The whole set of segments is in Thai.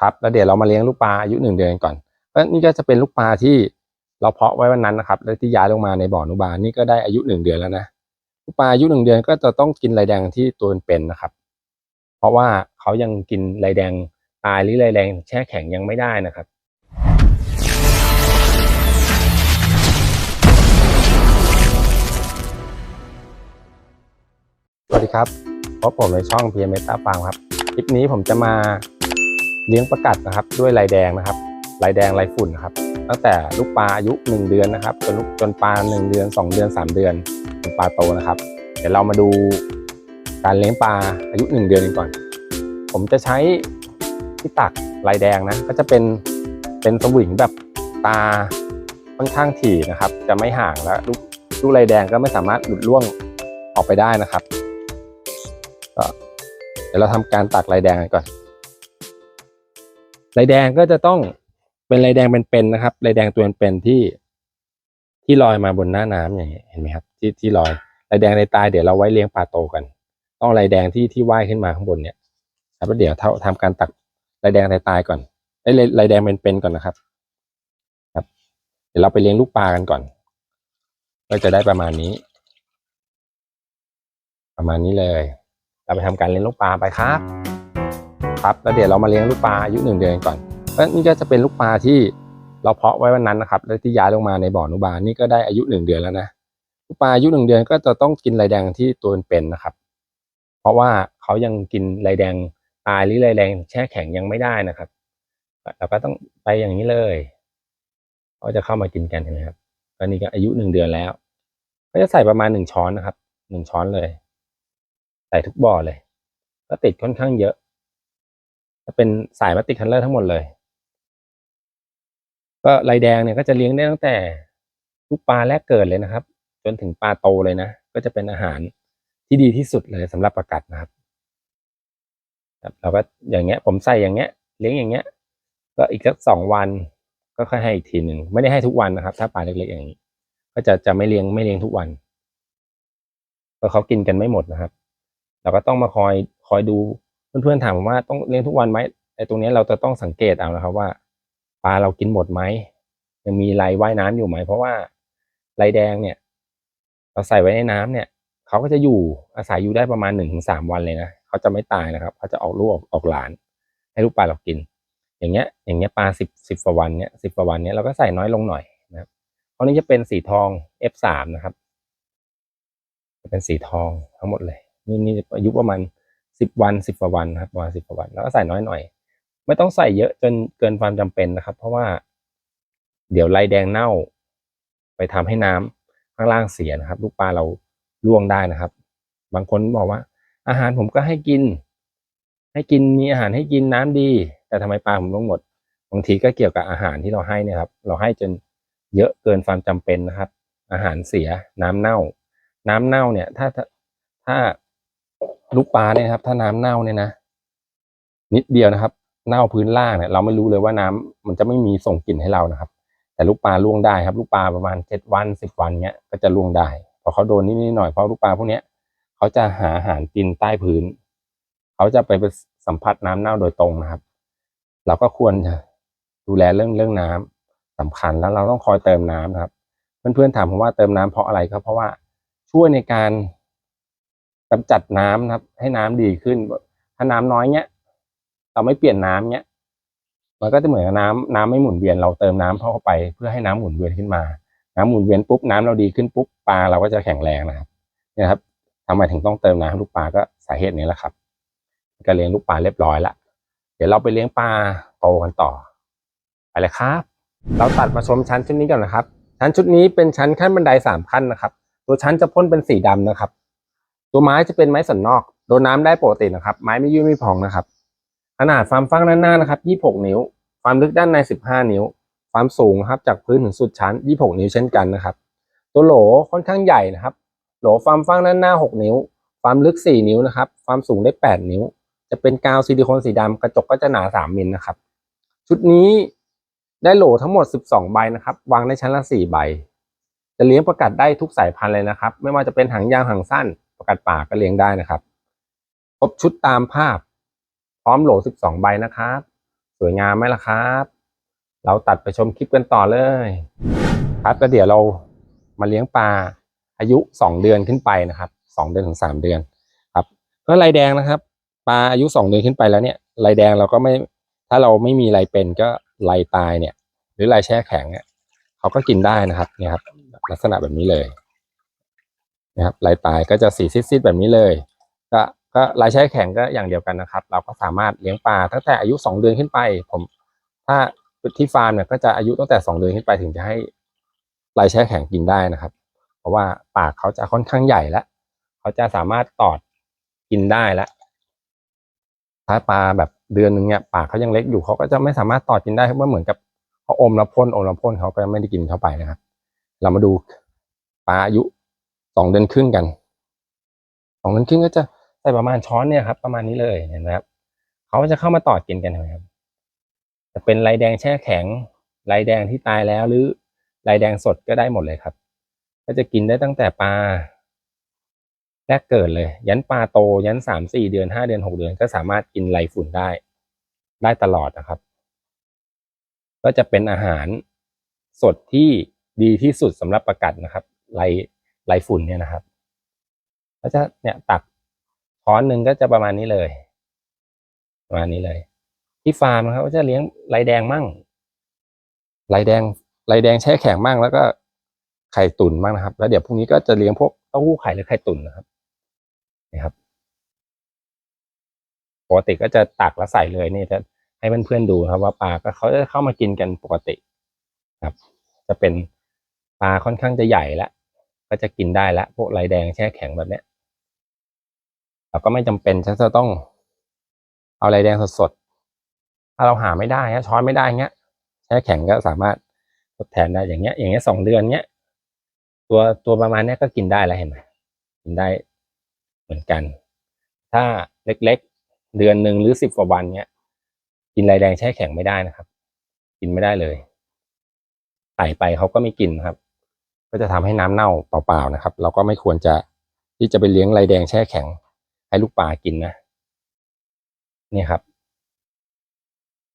ครับแล้วเดี๋ยวเรามาเลี้ยงลูกปลาอายุหนึ่งเดือนก่อนก็นี่ก็จะเป็นลูกปลาที่เราเพาะไว้วันนั้นนะครับแล้วที่ย้ายลงมาในบ่อนุบาลนี่ก็ได้อายุหนึ่งเดือนแล้วนะลูกปลาอายุหนึ่งเดือนก็จะต้องกินไรแดงที่ตัวเป็นนะครับ เพราะว่าเขายังกินไรแดงตายหรือไรแดงแช่แข็งยังไม่ได้นะครับสวัสดีครับพบผมในช่อง p m ตาฟาร์มครับ คลิปนี้ผมจะมา เลี้ยงประกัดนะครับด้วยลายแดงนะครับลายแดงลายฝุ่นนะครับ ตั้งแต่ลูกปลาอายุ 1 เดือนนะครับจนลูกจนปลา 1 เดือน 2 เดือน 3 เดือนจนปลาโตนะครับ เดี๋ยวเรามาดูการเลี้ยงปลาอายุ 1 เดือนกันก่อน ผมจะใช้ที่ตักลายแดงนะก็จะเป็นเป็นสวิงแบบตาค่อนข้างถี่นะครับ จะไม่ห่างแล้วลูกลูกลายแดงก็ไม่สามารถหลุดล่วงออกไปได้นะครับก็เดี๋ยวเราทำการตักลายแดงกันก่อน ลายแดงก็จะต้องเป็นลายแดงเป็นๆนะครับลายแดงตัวเป็นๆที่ ที่ลอยมาบนหน้าน้ำอย่างเงี้ยเห็นไหมครับ ที่ที่ลอยลายแดงในตายเดี๋ยวเราไว้เลี้ยงปลาโตกัน ต้องลายแดงที่ที่ว่ายขึ้นมาข้างบนเนี่ยครับแล้วเดี๋ยวเท่าทำการตักลายแดงในตายก่อนไอ้ลายลายแดงเป็นๆก่อนนะครับ ครับ เดี๋ยวเราไปเลี้ยงลูกปลากันก่อนก็จะได้ประมาณนี้ ประมาณนี้เลย เราไปทำการเลี้ยงลูกปลาไปครับ ครับแล้วเดี๋ยวเรามาเลี้ยงลูกปลาอายุหนึ่งเดือนก่อนก็นี่ก็จะเป็นลูกปลาที่เราเพาะไว้วันนั้นนะครับ แล้วที่ย้ายลงมาในบ่ออนุบาลนี่ก็ได้อายุหนึ่งเดือนแล้วนะลูกปลาอายุหนึ่งเดือนก็จะต้องกินไรแดงที่ตัวเป็นๆนะครับ เพราะว่าเขายังกินไรแดงตายหรือไรแดงแช่แข็งยังไม่ได้นะครับเราก็ต้องไปอย่างนี้เลยเขาจะเข้ามากินกันเห็นไหมครับตอนนี้ก็อายุหนึ่งเดือนแล้วก็จะใส่ประมาณหนึ่งช้อนนะครับหนึ่งช้อนเลย ใส่ทุกบ่อเลย ก็ติดค่อนข้างเยอะ จะเป็นสายมาติคันเลอร์ทั้งหมดเลย ก็ลายแดงเนี่ยก็จะเลี้ยงได้ตั้งแต่ลูกปลาแรกเกิดเลยนะครับ จนถึงปลาโตเลยนะ ก็จะเป็นอาหารที่ดีที่สุดเลยสำหรับประกัดนะครับครับเราก็อย่างเงี้ย ผมใส่อย่างเงี้ย เลี้ยงอย่างเงี้ย ก็อีกสักสองวันก็ค่อยให้อีกทีหนึ่งไม่ได้ให้ทุกวันนะครับ ถ้าปลาเล็กๆอย่างนี้ ก็จะจะไม่เลี้ยงไม่เลี้ยงทุกวันเพราะเขากินกันไม่หมดนะครับ เราก็ต้องมาคอยคอยดู เพื่อนๆถามผมว่าต้องเลี้ยงทุกวันไหมไอ้ตรงนี้เราจะต้องสังเกตเอานะครับว่าปลาเรากินหมดไหมยังมีไรว่ายน้ำอยู่ไหมเพราะว่าไรแดงเนี่ย เราใส่ไว้ในน้ำเนี่ยเขาก็จะอยู่อาศัยอยู่ได้ประมาณหนึ่งถึงสามวันเลยนะเขาจะไม่ตายนะครับเขาจะออกลูกออกออกหลาน ให้ลูกปลาเรากิน อย่างเงี้ย อย่างเงี้ยปลาสิบสิบกว่าวันเนี่ยสิบกว่าวันเนี่ยเราก็ใส่น้อยลงหน่อยนะครับเพราะนี้จะเป็นสีทอง F3 นะครับ จะเป็นสีทองทั้งหมดเลย นี่นี่อายุประมาณ สิบวันสิบกว่าวันครับประมาณสิบกว่าวันแล้วก็ใส่น้อยหน่อย ไม่ต้องใส่เยอะจนเกินความจำเป็นนะครับ เพราะว่า เดี๋ยวไรแดงเน่า ไปทำให้น้ำข้างล่างเสียนะครับ ลูกปลาเราล่วงได้นะครับ บางคนบอกว่า อาหารผมก็ให้กิน ให้กินมีอาหารให้กินน้ำดี แต่ทำไมปลาผมล่วงหมดบางทีก็เกี่ยวกับอาหารที่เราให้เนี่ยครับ เราให้จนเยอะเกินความจำเป็นนะครับ อาหารเสียน้ำเน่า น้ำเน่าเนี่ย ถ้าถ้า ลูกปลาเนี่ยครับ ถ้าน้ำเน่าเนี่ยนะนิดเดียวนะครับ เน่าพื้นล่างเนี่ยเราไม่รู้เลยว่าน้ำมันจะไม่มีส่งกลิ่นให้เรานะครับ แต่ลูกปลาล่วงได้ครับ ลูกปลาประมาณเจ็ดวันสิบวันเนี้ยก็จะล่วงได้พอเขาโดนนิดนิดหน่อยเพราะลูกปลาพวกเนี้ยเขาจะหาอาหารกินใต้พื้น เขาจะไปสัมผัสน้ำเน่าโดยตรงนะครับ เราก็ควรดูแลเรื่องเรื่องน้ำสำคัญแล้วเราต้องคอยเติมน้ำนะครับ เพื่อนๆถามผมว่าเติมน้ำเพราะอะไรครับเพราะว่าช่วยในการ กำจัดน้ำนะครับ ให้น้ำดีขึ้น ถ้าน้ำน้อยเนี้ย เราไม่เปลี่ยนน้ำเนี้ย มันก็จะเหมือนกับน้ำน้ำไม่หมุนเวียน เราเติมน้ำเข้าไป เพื่อให้น้ำหมุนเวียนขึ้นมา น้ำหมุนเวียนปุ๊บน้ำเราดีขึ้นปุ๊บปลาเราก็จะแข็งแรงนะครับเนี่ยครับทำไมถึงต้องเติมน้ำให้ลูกปลาก็สาเหตุนี้แหละครับก็เลี้ยงลูกปลาเรียบร้อยละเดี๋ยวเราไปเลี้ยงปลาโตกันต่อ ไปเลยครับ เราตัดมาชมชั้นชุดนี้ก่อนนะครับ ชั้นชุดนี้เป็นชั้นขั้นบันไดสามขั้นนะครับ ตัวชั้นจะพ่นเป็นสีดำนะครับ ตัวไม้จะเป็นไม้สันนอกโดนน้าได้ปกตินะครับ ไม้ไม่ยุ่ยไม่พองนะครับ ขนาดความฟังด้านหน้านะครับ 26 นิ้ว ความลึกด้านใน 15 นิ้ว ความสูงครับจากพื้นถึงสุดชั้น 26 นิ้วเช่นกันนะครับ ตัวโหลค่อนข้างใหญ่นะครับ โหลความฟังด้านหน้า 6 นิ้ว ความลึก 4 นิ้วนะครับ ความสูงได้ 8 นิ้ว จะเป็นกาวซิลิโคนสีดำกระจกก็จะหนา 3 มิลนะครับ ชุดนี้ได้โหลทั้งหมด 12 ใบนะครับ วางในชั้นละ 4 ใบ จะเลี้ยงประกัดได้ทุกสายพันธุ์เลยนะครับ ไม่ว่าจะเป็นหางยาวหางสั้น ประกัดป่าก็เลี้ยงได้นะครับ ครบชุดตามภาพ พร้อมโหล 12 ใบนะครับ สวยงามไหมล่ะครับ เราตัดไปชมคลิปกันต่อเลย ครับแล้วเดี๋ยวเรามาเลี้ยงปลาอายุสองเดือนขึ้นไปนะครับสองเดือนถึงสามเดือนครับก็ลายแดงนะครับปลาอายุสองเดือนขึ้นไปแล้วเนี่ยลายแดงเราก็ไม่ถ้าเราไม่มีลายเป็นก็ลายตายเนี่ย หรือลายแช่แข็งเนี่ยเขาก็กินได้นะครับเนี่ยครับลักษณะแบบนี้เลย นะครับลายตายก็จะสีซีดๆแบบนี้เลย ก็ก็ลายแช่แข็งก็อย่างเดียวกันนะครับ เราก็สามารถเลี้ยงปลาตั้งแต่อายุสองเดือนขึ้นไป ผมถ้าที่ฟาร์มเนี่ยก็จะอายุตั้งแต่สองเดือนขึ้นไปถึงจะให้ลายแช่แข็งกินได้นะครับ เพราะว่าปากเขาจะค่อนข้างใหญ่แล้วเขาจะสามารถตอดกินได้แล้วถ้าปลาแบบเดือนหนึ่งเนี่ยปากเขายังเล็กอยู่เขาก็จะไม่สามารถตอดกินได้เพราะเหมือนกับเขาอมแล้วพ่นอมแล้วพ่นเขาก็ไม่ได้กินเข้าไปนะครับ เรามาดูปลาอายุ สองเดือนครึ่งกันสองเดือนครึ่งก็จะใส่ประมาณช้อนเนี่ยครับ ประมาณนี้เลยเห็นไหมครับเขาจะเข้ามาตอดกินกันนไหมครับจะเป็นลายแดงแช่แข็งลายแดงที่ตายแล้วหรือลายแดงสดก็ได้หมดเลยครับ ก็จะกินได้ตั้งแต่ปลาแรกเกิดเลย ยันปลาโตยันสามสี่เดือนห้าเดือนหกเดือน ก็สามารถกินไรฝุ่นได้ ได้ตลอดนะครับ ก็จะเป็นอาหารสดที่ดีที่สุดสำหรับประกัดนะครับไร ไรฝุ่นเนี่ยนะครับ ก็จะเนี่ยตักช้อนหนึ่งก็จะประมาณนี้เลย ประมาณนี้เลย ที่ฟาร์มนะครับก็จะเลี้ยงลายแดงมั่งลายแดงลายแดงแช่แข็งมั่งแล้วก็ไข่ตุ๋นมั่งนะครับ แล้วเดี๋ยวพรุ่งนี้ก็จะเลี้ยงพวกเต้าหู้ไข่หรือไข่ตุ๋นนะครับนี่ครับปกติก็จะตักแล้วใส่เลยนี่จะให้เพื่อนๆดูนะครับ ว่าปลาก็เขาจะเข้ามากินกันปกติครับ จะเป็นปลาค่อนข้างจะใหญ่แล้ว ก็จะกินได้แล้วพวกลายแดงแช่แข็งแบบเนี้ยเราก็ไม่จำเป็นฉันจะต้องเอาลายแดงสดๆถ้าเราหาไม่ได้ช้อนไม่ได้เงี้ยแช่แข็งก็สามารถทดแทนได้อย่างเงี้ย อย่างเงี้ยสองเดือนเงี้ยตัวตัวประมาณเนี้ยก็กินได้แล้วเห็นไหมกินได้เหมือนกัน ถ้าเล็กๆ เดือนหนึ่งหรือสิบกว่าวันเนี้ยกินลายแดงแช่แข็งไม่ได้นะครับ กินไม่ได้เลยใส่ไปเขาก็ไม่กินครับ ก็จะทำให้น้ำเน่าเปล่าๆนะครับ เราก็ไม่ควรจะที่จะไปเลี้ยงลายแดงแช่แข็ง ให้ลูกปลากินนะนี่ครับ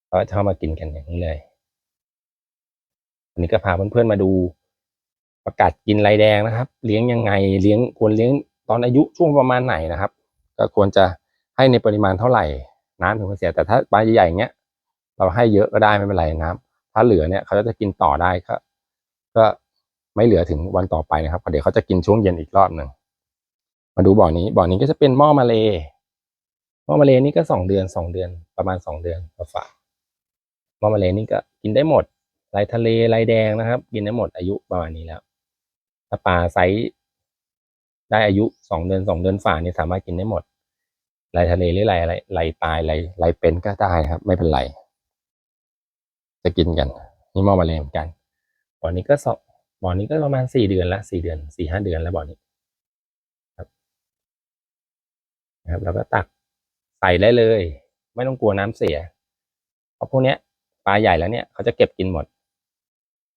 เขาจะเข้ามากินกันอย่างนี้เลยวันนี้ก็พาเพื่อนๆมาดูประกาศกินลายแดงนะครับ เลี้ยงยังไงเลี้ยงควรเลี้ยงตอนอายุช่วงประมาณไหนนะครับ ก็ควรจะให้ในปริมาณเท่าไหร่ น้ำถึงจะเสียแต่ถ้าปลาใหญ่ๆเงี้ยเราให้เยอะก็ได้ไม่เป็นไรน้ำถ้าเหลือเนี่ยเขาจะกินต่อได้ก็ก็ ไม่เหลือถึงวันต่อไปนะครับเดี๋ยวเขาจะกินช่วงเย็นอีกรอบหนึ่งมาดูบ่อนี้บ่อนี้ก็จะเป็นหม้อมาเลหม้อมาเลนี่ก็สองเดือนสองเดือนประมาณสองเดือนฝาหม้อมาเลนี่ก็กินได้หมดลายทะเลลายแดงนะครับ กินได้หมดอายุประมาณนี้แล้วถ้าปลาไซส์ได้อายุสองเดือนสองเดือนฝ่านี่สามารถกินได้หมดลายทะเลหรือลายอะไรลายตายลายลายเป็นก็ได้ครับ ไม่เป็นไรจะกินกัน นี่หม้อมาเลเหมือนกันบ่อนี้ก็สอง บ่อนี้ก็ประมาณสี่เดือนละสี่เดือนสี่ห้าเดือนแล้วบ่อนี้ครับนะครับ แล้วก็ตักใส่ได้เลย ไม่ต้องกลัวน้ำเสีย เพราะพวกเนี้ยปลาใหญ่แล้วเนี่ยเขาจะเก็บกินหมด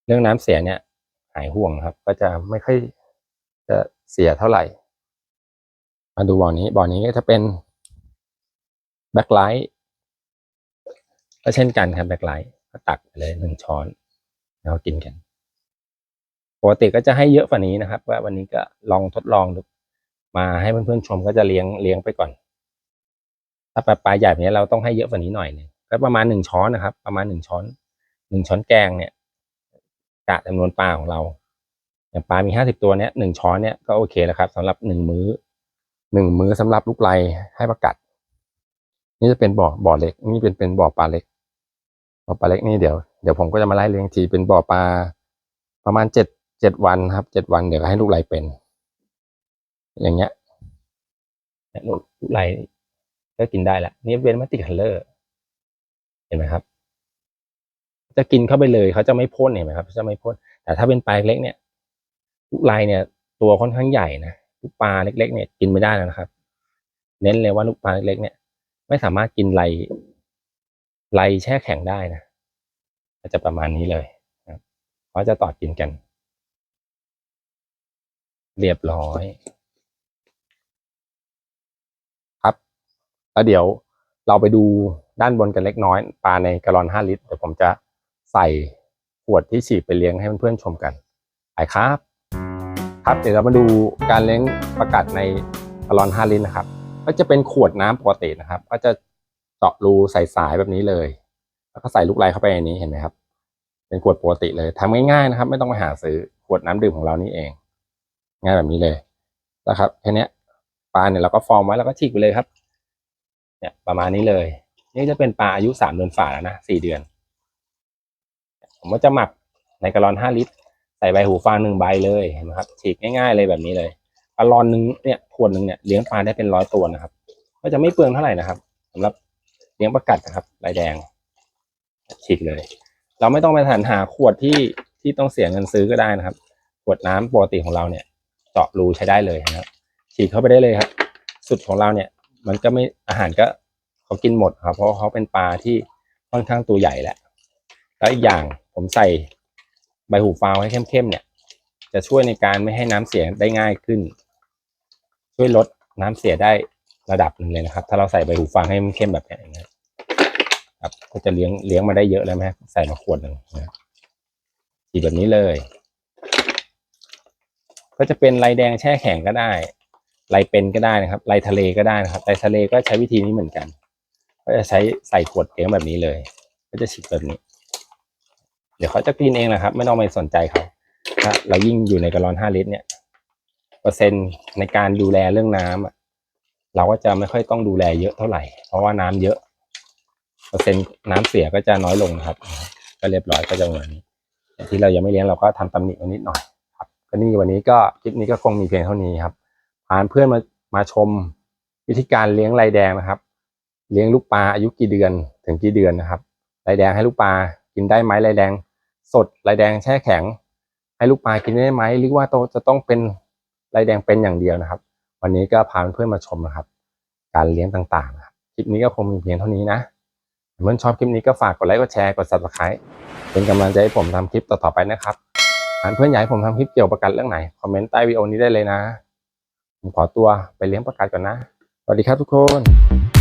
เรื่องน้ำเสียเนี่ยหายห่วงครับ ก็จะไม่ค่อยจะเสียเท่าไหร่ มาดูบ่อนี้บ่อนี้ก็จะเป็นแบ็คไลท์ก็เช่นกันครับแบ็คไลท์ก็ตักไปเลยหนึ่งช้อน แล้วกินกัน ปกติก็จะให้เยอะกว่านี้นะครับ ว่าวันนี้ก็ลองทดลองดูมาให้เพื่อนๆชมก็จะเลี้ยงเลี้ยงไปก่อน ถ้าปลาปลาใหญ่แบบนี้เราต้องให้เยอะกว่านี้หน่อยนึงก็ประมาณหนึ่งช้อนนะครับ ประมาณหนึ่งช้อนหนึ่งช้อนแกงเนี่ยกะจำนวนปลาของเราอย่างปลามีห้าสิบตัวเนี้ยหนึ่งช้อนเนี้ยก็โอเคแล้วครับสำหรับหนึ่งมื้อหนึ่งมื้อสำหรับลูกไลให้ประกัด นี่จะเป็นบ่อบ่อเล็ก นี่เป็นเป็นบ่อปลาเล็กบ่อปลาเล็กนี่เดี๋ยวเดี๋ยวผมก็จะมาไล่เลี้ยงทีเป็นบ่อปลาประมาณเจ็ด เจ็ดวันครับเจ็ดวันเดี๋ยวให้ลูกไลเป็น อย่างเงี้ยลูกลูกไลก็กินได้ละนี่เป็นมัตติคัลเลอร์ เห็นไหมครับ จะกินเข้าไปเลยเขาจะไม่พ่นเห็นไหมครับจะไม่พ่นแต่ถ้าเป็นปลาเล็กเนี่ยลูกไลเนี่ย ตัวค่อนข้างใหญ่นะลูกปลาเล็ก ๆ เนี่ยกินไม่ได้แล้วนะครับ เน้นเลยว่าลูกปลาเล็กๆเนี่ย ไม่สามารถกินไลไลแช่แข็งได้นะก็จะประมาณนี้เลยเขาจะตอดกินกัน เรียบร้อย ครับ แล้วเดี๋ยวเราไปดูด้านบนกันเล็กน้อย ปลาในกะลอนห้าลิตรเดี๋ยวผมจะใส่ขวดที่ฉีดไปเลี้ยงให้เพื่อนๆชมกันไปครับ ครับเดี๋ยวเรามาดูการเลี้ยงประกัดในกะลอนห้าลิตรนะครับ ก็จะเป็นขวดน้ำปกตินะครับ ก็จะเจาะรูใส่สายแบบนี้เลย แล้วก็ใส่ลูกไลเข้าไปในนี้เห็นไหมครับ เป็นขวดปกติเลยทำง่ายๆนะครับ ไม่ต้องไปหาซื้อขวดน้ำดื่มของเรานี่เอง ง่ายแบบนี้เลยนะครับแค่นี้ปลาเนี่ยเราก็ฟอร์มไว้แล้วก็ฉีกไปเลยครับ เนี่ยประมาณนี้เลย นี่จะเป็นปลาอายุสามเดือนฝ่าแล้วนะสี่เดือน ผมก็จะหมักในกระลอนห้าลิตร ใส่ใบหูฟางหนึ่งใบเลยเห็นไหมครับฉีกง่ายๆเลยแบบนี้เลยกระลอนหนึ่งเนี่ยขวดหนึ่งเนี่ยเลี้ยงปลาได้เป็นร้อยตัวนะครับ ก็จะไม่เปลืองเท่าไหร่นะครับสำหรับเลี้ยงประกัดนะครับลายแดงฉีกเลย เราไม่ต้องไปสรรหาขวดที่ที่ต้องเสียเงินซื้อก็ได้นะครับ ขวดน้ำปกติของเราเนี่ย เจาะรูใช้ได้เลยนะครับฉีดเข้าไปได้เลยครับ สุดของเราเนี่ย มันก็ไม่อาหารก็เขากินหมดครับ เพราะเขาเป็นปลาที่ค่อนข้างตัวใหญ่แหละแล้วอีกอย่างผมใส่ใบหูฟาวให้เข้มๆเนี่ย จะช่วยในการไม่ให้น้ำเสียได้ง่ายขึ้น ช่วยลดน้ำเสียได้ระดับหนึ่งเลยนะครับ ถ้าเราใส่ใบหูฟางให้มันเข้มแบบนี้นะครับบก็จะเลี้ยงเลี้ยงมาได้เยอะแล้วไหมใส่มาขวดหนึ่งนะฉีดแบบนี้เลย ก็จะเป็นลายแดงแช่แข็งก็ได้ลายเป็นก็ได้นะครับลายทะเลก็ได้นะครับลายทะเลก็ใช้วิธีนี้เหมือนกัน ก็จะใช้ใส่ขวดเลี้ยงแบบนี้เลย ก็จะฉีดแบบนี้ เดี๋ยวเขาจะกินเองนะครับ ไม่ต้องไปสนใจเขาถ้าเรายิ่งอยู่ในกระลอนห้าลิตรเนี่ยเปอร์เซ็นต์ในการดูแลเรื่องน้ำอะเราก็จะไม่ค่อยต้องดูแลเยอะเท่าไหร่ เพราะว่าน้ำเยอะเปอร์เซ็นต์น้ำเสียก็จะน้อยลงนะครับ ก็เรียบร้อยก็จะประมาณนี้ที่เรายังไม่เลี้ยงเราก็ทำตำหนิมานิดหน่อย ก็นี่วันนี้ก็คลิปนี้ก็คงมีเพียงเท่านี้ครับพาเพื่อนมามาชมวิธีการเลี้ยงลายแดงนะครับ เลี้ยงลูกปลาอายุกี่เดือนถึงกี่เดือนนะครับลายแดงให้ลูกปลากินได้ไหมลายแดง สดลายแดงแช่แข็ง ให้ลูกปลากินได้ไหมหรือว่าโตจะต้องเป็นลายแดงเป็นอย่างเดียวนะครับ วันนี้ก็พาเพื่อนมาชมนะครับ การเลี้ยงต่างๆนะครับคลิปนี้ก็คงมีเพียงเท่านี้นะเพื่อนชอบคลิปนี้ก็ฝากกดไลค์กดแชร์กด subscribe เป็นกำลังใจให้ผมทำคลิปต่อๆไปนะครับารเพื่อนใหญ่ผมทำคลิปเกี่ยวกับประกันเรื่องไหน คอมเมนต์ใต้วิดีโอนี้ได้เลยนะ ผมขอตัวไปเลี้ยงประกันก่อนนะ สวัสดีครับทุกคน